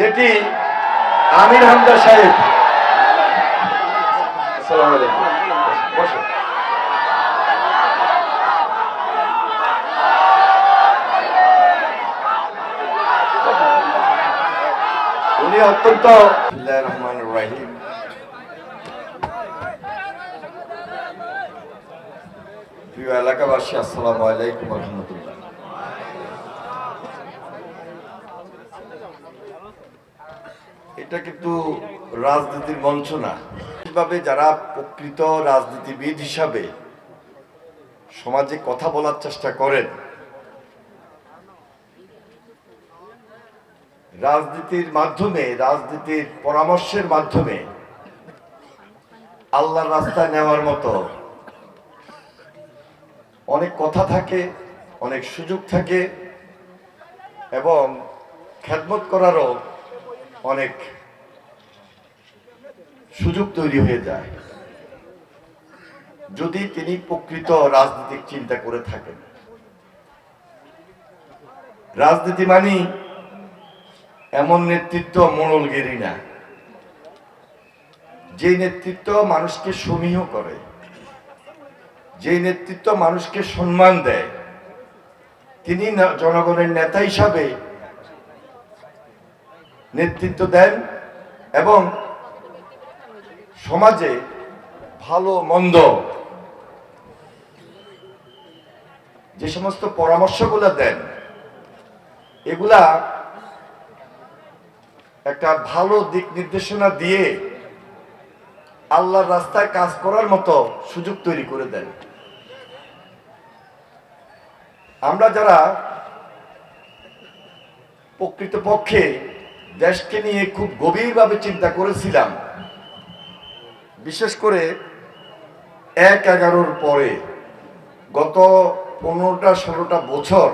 যেটি আমির হামজা সাহেব। উনি অত্যন্ত রহমানির রহিম প্রিয় এলাকাবাসী আসসালামু আলাইকুম রহমতুল্লাহ। এটা কিন্তু রাজনীতির মঞ্চ না। কীভাবে যারা প্রকৃত রাজনীতিবিদ হিসাবে সমাজে কথা বলার চেষ্টা করেন, রাজনীতির মাধ্যমে, রাজনীতির পরামর্শের মাধ্যমে আল্লাহর রাস্তায় নেওয়ার মতো অনেক কথা থাকে, অনেক সুযোগ থাকে এবং খেদমত করারও অনেক সুযোগ তৈরি হয়ে যায় যদি তিনি প্রকৃত রাজনৈতিক চিন্তা করে থাকেন। রাজনীতি মানি এমন নেতৃত্ব মোড়লগিরি না যে নেতৃত্ব মানুষকে সমীহ করে, যে নেতৃত্ব মানুষকে সম্মান দেয়, তিনি জনগণের নেতা হিসাবে নেতৃত্ব দেন এবং সমাজে ভালো, মন্দ, যে সমস্ত পরামর্শগুলো দেন, এগুলা একটা ভালো দিক নির্দেশনা দিয়ে আল্লাহর রাস্তায় কাজ করার মতো সুযোগ তৈরি করে দেন। আমরা যারা প্রকৃতপক্ষে দেশকে নিয়ে খুব গভীরভাবে চিন্তা করেছিলাম বিশেষ করে এক এগারোর পরে গত পনেরোটা, ষোলোটা বছর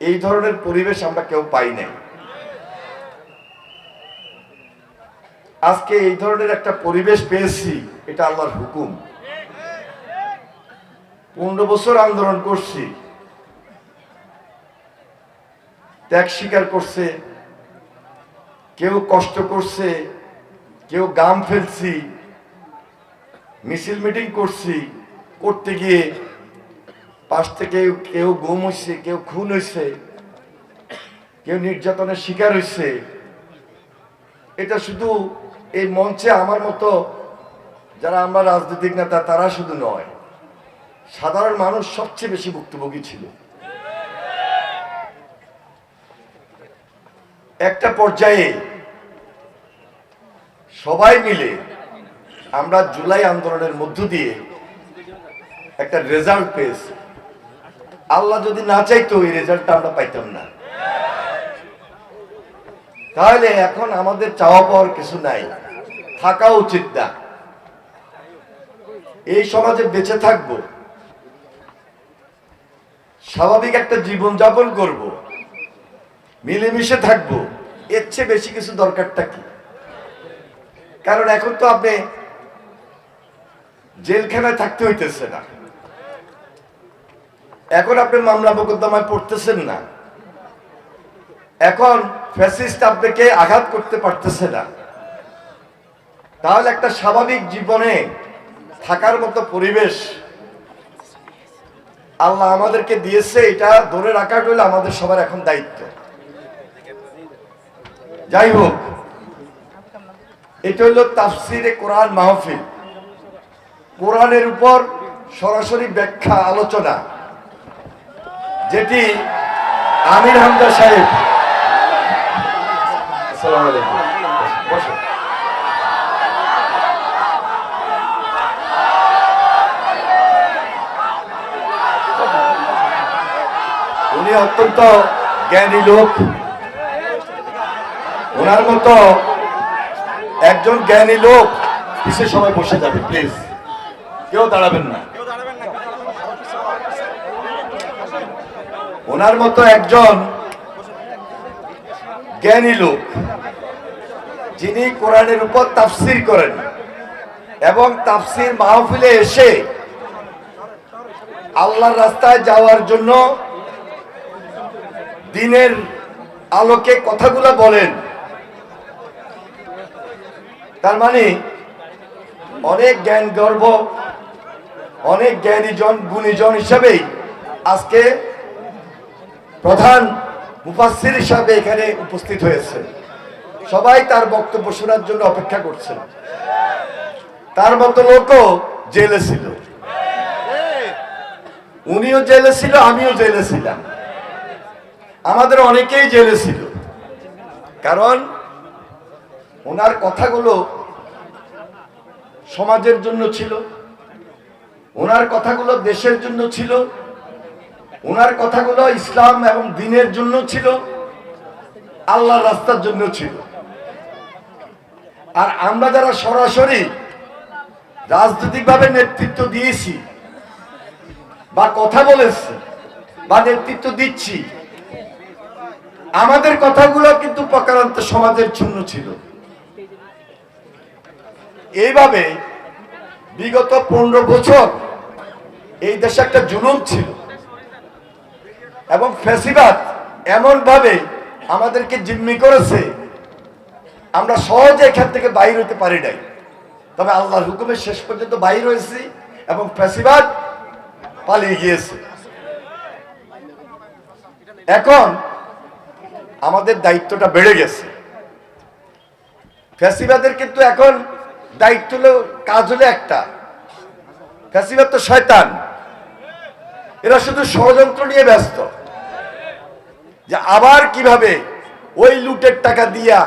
এই ধরনের পরিবেশ আমরা কেউ পাই নাই। আজকে এই ধরনের একটা পরিবেশ পেয়েছি, এটা আল্লাহর হুকুম। পনেরো বছর আন্দোলন করছি, ত্যাগ স্বীকার করছে, কেউ কষ্ট করছে কেউ গাম ফেলছি, মিছিল মিটিং করছি, করতে গিয়ে পাশ থেকে কেউ গুম হয়েছে কেউ খুন হয়েছে কেউ নির্যাতনের শিকার হয়েছে এটা শুধু এই মঞ্চে আমার মতো যারা আমরা রাজনৈতিক নেতা, তারা শুধু নয়, সাধারণ মানুষ সবচেয়ে বেশি ভুক্তভোগী ছিল। একটা পর্যায়ে সবাই মিলে আমরা জুলাই আন্দোলনের মধ্য দিয়ে একটা রেজাল্ট পেয়েছি। আল্লাহ যদি না চাইতো, এই রেজাল্টটা আমরা পাইতাম না। তাহলে এখন আমাদের চাওয়া পাওয়ার কিছু নাই। থাকা উচিত না। এই সমাজে বেঁচে থাকব। স্বাভাবিক একটা জীবন যাপন করব। মিলেমিশে থাকব। এর চেয়ে বেশি কিছু দরকারটা কি? কারণ এখন তো আপনি জেলখানায় থাকতে হইতেছে না। এখন আপনি মামলা মোকদ্দমায় পড়তেছেন না। এখন ফ্যাসিস্ট আপনাকে আঘাত করতে পারতেছে না। তাহলে একটা স্বাভাবিক জীবনে থাকার মতো পরিবেশ আল্লাহ আমাদেরকে দিয়েছে, এটা ধরে রাখাটা হলো আমাদের সবার এখন দায়িত্ব। যাই হোক এটা হলো তাফসিরে কোরআন মাহফিল। কোরআনের উপর সরাসরি ব্যাখ্যা, আলোচনা। যেটি আমির হামজা সাহেব উনি অত্যন্ত জ্ঞানী লোক। ওনার মতো একজন জ্ঞানী লোক পিছিয়ে সবাই বসে যাবে প্লিজ কেউ দাঁড়াবেন না। ওনার মতো একজন জ্ঞানী লোক, যিনি কোরআনের উপর তাফসির করেন এবং তাফসির মাহফিলে এসে আল্লাহর রাস্তায় যাওয়ার জন্য দিনের আলোকে কথাগুলো বলেন। তার মানে অনেক জ্ঞান গর্ব, অনেক জ্ঞানীজন, গুণীজন হিসাবেই আজকে প্রধান মুফাসির হিসাবে এখানে উপস্থিত হয়েছে। সবাই তার বক্তব্য শোনার জন্য অপেক্ষা করছেন। তার মতো লোকও জেলে ছিল। উনিও জেলে ছিল, আমিও জেলে ছিলাম। আমাদের অনেকেই জেলে ছিল। কারণ ওনার কথাগুলো সমাজের জন্য ছিল, ওনার কথাগুলো দেশের জন্য ছিল, ওনার কথাগুলো ইসলাম এবং দিনের জন্য ছিল আল্লাহ রাস্তার জন্য ছিল। আর আমরা যারা সরাসরি রাজনৈতিকভাবে নেতৃত্ব দিয়েছি বা কথা বলেছি বা নেতৃত্ব দিচ্ছি, আমাদের কথাগুলো কিন্তু প্রকারান্ত সমাজের জন্য ছিল। এইভাবে বিগত পনেরো বছর এই দেশে একটা জুলুম ছিল। এবং ফেসিবাদ এমন ভাবে আমাদেরকে জিম্মি করেছে, আমরা সহজে এখান থেকে বাইর হতে পারি নাই। তবে আল্লাহর হুকুমে শেষ পর্যন্ত বাইর হয়েছি এবং ফেসিবাদ পালিয়ে গিয়েছে। এখন আমাদের দায়িত্বটা বেড়ে গেছে। ফ্যাসিবাদের কিন্তু এখন দায়িত্ব হলো, কাজ হলো একটা। ফ্যাসিবাদ তো শয়তান। এরা শুধু ষড়যন্ত্র নিয়ে ব্যস্ত। যে আবার কীভাবে ওই লুটের টাকা দিয়া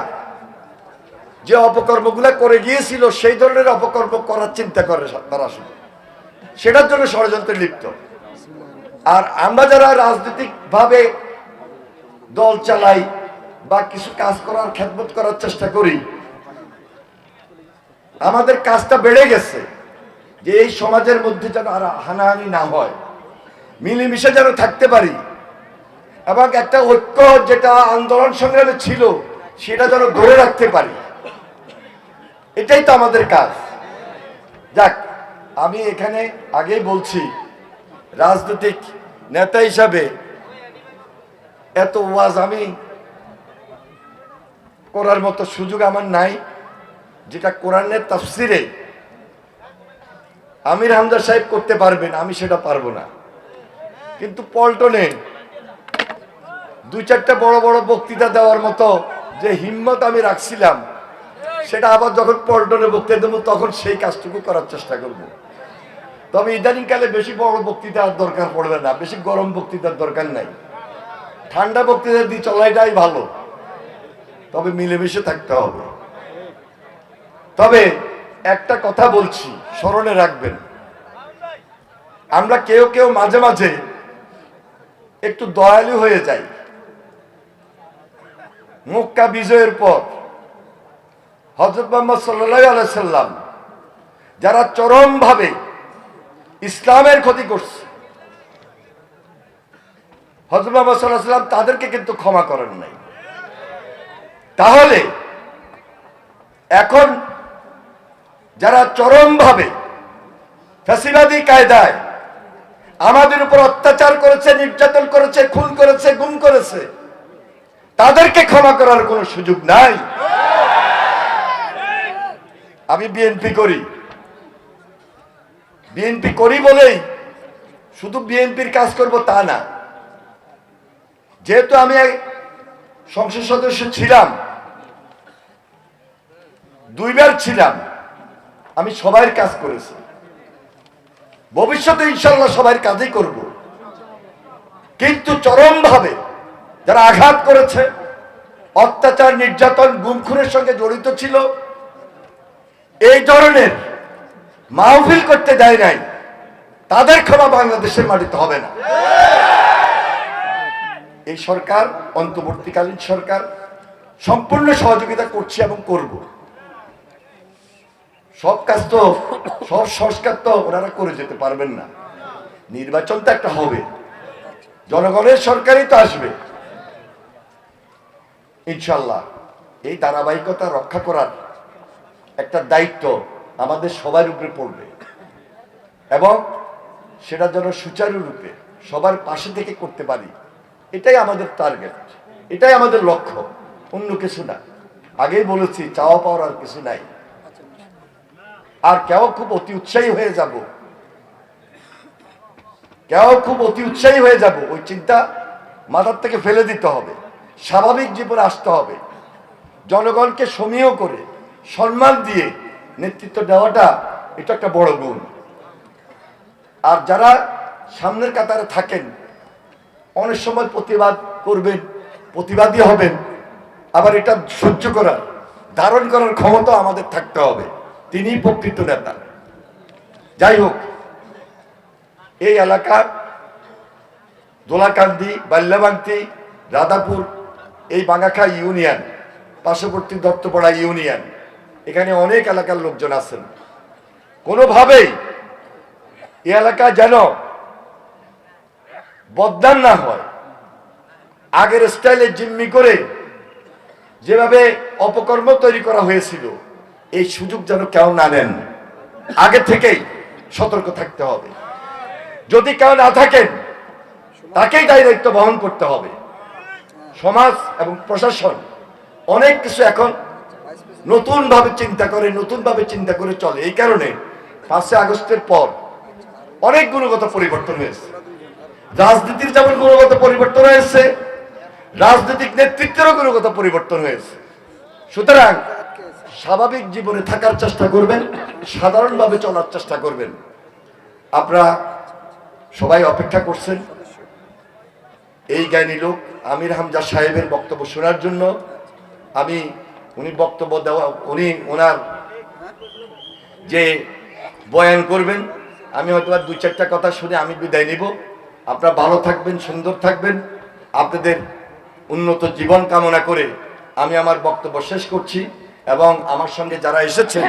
যে অপকর্মগুলো করে গিয়েছিল, সেই ধরনের অপকর্ম করার চিন্তা করে তারা শুধু। সেটার জন্য ষড়যন্ত্রে লিপ্ত। আর আমরা যারা রাজনৈতিক ভাবে দল চালাই বা কিছু কাজ করার খেদমত করার চেষ্টা করি আমাদের কাজটা বেড়ে গেছে যে এই সমাজের মধ্যে যেন আর হানাহানি না হয়। মিলেমিশে যেন থাকতে পারি। এবং একটা ঐক্য যেটা আন্দোলন সংগ্রামে ছিল, সেটা যেন ধরে রাখতে পারি। এটাই তো আমাদের কাজ। যাক, আমি এখানে আগেই বলছি, রাজনৈতিক নেতা হিসাবে এত ওয়াজ আমি করার মতো সুযোগ আমার নাই। যেটা কোরআনের তাফসিরে আমির হামদা সাহেব করতে পারবেন, আমি সেটা পারব না। কিন্তু পল্টনে দুই চারটা বড় বড় বক্তৃতা দেওয়ার মতো যে হিম্মত আমি রাখছিলাম, সেটা আবার যখন পল্টনে বক্তৃতা দেবো, তখন সেই কাজটুকু করার চেষ্টা করব। তবে ইদানিংকালে বেশি বড় বক্তৃতার দরকার পড়বে না, বেশি গরম বক্তৃতার দরকার নাই। ঠান্ডা বক্তৃতা দিয়ে চলাইটাই ভালো, তবে মিলেমিশে থাকতে হবে। তবে একটা কথা বলছি, স্মরণে রাখবেন। আমরা কেউ কেউ মাঝে মাঝে একটু দয়ালু হয়ে যাই। মক্কা বিজয়ের পর হজরত মোহাম্মদ সাল্লাহ সাল্লাম যারা চরমভাবে ইসলামের ক্ষতি করছে হজরত মোহাম্মদ সাল্লাহ সাল্লাম তাদেরকে কিন্তু ক্ষমা করেন নাই। তাহলে এখন যারা চরমভাবে ফ্যাসিবাদী কায়দায় আমাদের উপর অত্যাচার করেছে, নির্যাতন করেছে, খুন করেছে, গুম করেছে, তাদেরকে ক্ষমা করার কোনো সুযোগ নাই। আমি বিএনপি করি। বিএনপি করি বলেই শুধু বিএনপির কাজ করব তা না। যেহেতু আমি সংসদ সদস্য ছিলাম, দুইবার ছিলাম আমি সবার কাজ করেছি। ভবিষ্যতে ইনশাল্লাহ সবার কাজই করব। কিন্তু চরমভাবে যারা আঘাত করেছে, অত্যাচার, নির্যাতন, গুমখুরের সঙ্গে জড়িত ছিল, এই ধরনের মাহফিল করতে দেয় নাই, তাদের ক্ষমা বাংলাদেশের মাটিতে হবে না। এই সরকার, অন্তর্বর্তীকালীন সরকার, সম্পূর্ণ সহযোগিতা করছে এবং করব। সব কাজ তো, সব সংস্কার তো ওনারা করে যেতে পারবেন না। নির্বাচন তো একটা হবে। জনগণের সরকারই তো আসবে। ইনশাল্লাহ, এই ধারাবাহিকতা রক্ষা করার একটা দায়িত্ব আমাদের সবার উপরে পড়বে। এবং সেটা যেন সুচারুরূপে সবার পাশে থেকে করতে পারি, এটাই আমাদের টার্গেট এটাই আমাদের লক্ষ্য। অন্য কিছু না। আগেই বলেছি, চাওয়া পাওয়ার আর কিছু নাই। আর কেউ খুব অতি উৎসাহী হয়ে যাব। কেউ খুব অতি উৎসাহী হয়ে যাব, ওই চিন্তা মাথার থেকে ফেলে দিতে হবে। স্বাভাবিক জীবনে আসতে হবে। জনগণকে সমীহ করে সম্মান দিয়ে নেতৃত্ব দেওয়াটা এটা একটা বড় গুণ। আর যারা সামনের কাতারে থাকেন, অনেক সময় প্রতিবাদ করবেন, প্রতিবাদী হবেন, আবার এটা সহ্য করার, ধারণ করার ক্ষমতা আমাদের থাকতে হবে। তিনি প্রকৃত নেতা। যাই হোক, এই এলাকার দোলাকান্দি বাল্যাবান্তি রাধাপুর, এই বাঙ্গাখা ইউনিয়ন, পার্শ্ববর্তী দত্তপাড়া ইউনিয়ন, এখানে অনেক এলাকার লোকজন আছেন। কোনোভাবেই এই এলাকা যেন বদনাম না হয়। আগের স্টাইলে জিম্মি করে যেভাবে অপকর্ম তৈরি করা হয়েছিল এই সুযোগ যেন কেউ না নেন। আগে থেকেই সতর্ক থাকতে হবে। যদি কেউ না থাকেন, তাকেই দায়ী দায়িত্ব বহন করতে হবে। সমাজ এবং প্রশাসন অনেক কিছু এখন নতুন ভাবে চিন্তা করে নতুন ভাবে চিন্তা করে চলে। এই কারণে পাঁচই আগস্টের পর অনেক গুণগত পরিবর্তন হয়েছে। রাজনীতির যেমন গুণগত পরিবর্তন হয়েছে, রাজনৈতিক নেতৃত্বেরও গুণগত পরিবর্তন হয়েছে। সুতরাং স্বাভাবিক জীবনে থাকার চেষ্টা করবেন, সাধারণভাবে চলার চেষ্টা করবেন। আপনারা সবাই অপেক্ষা করছেন। এই জ্ঞানী লোক, আমির হামজা সাহেবের বক্তব্য শোনার জন্য আমি, উনি বক্তব্য দেওয়া, উনি, ওনার যে বয়ান করবেন, আমি হয়তো আর দুই চারটা কথা শুনে আমি বিদায় নিব। আপনারা ভালো থাকবেন, সুন্দর থাকবেন। আপনাদের উন্নত জীবন কামনা করে আমি আমার বক্তব্য শেষ করছি। এবং আমার সঙ্গে যারা এসেছেন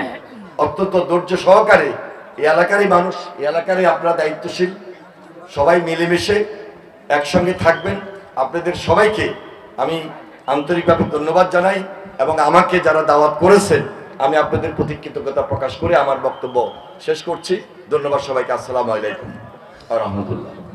অত্যন্ত ধৈর্য সহকারে এই এলাকারই মানুষ এই এলাকারই আপনারা দায়িত্বশীল সবাই মিলেমিশে একসঙ্গে থাকবেন। আপনাদের সবাইকে আমি আন্তরিকভাবে ধন্যবাদ জানাই এবং আমাকে যারা দাওয়াত করেছেন আমি আপনাদের প্রতি কৃতজ্ঞতা প্রকাশ করে আমার বক্তব্য শেষ করছি। ধন্যবাদ সবাইকে। আসসালামু আলাইকুম। রহমতুল্লাহ।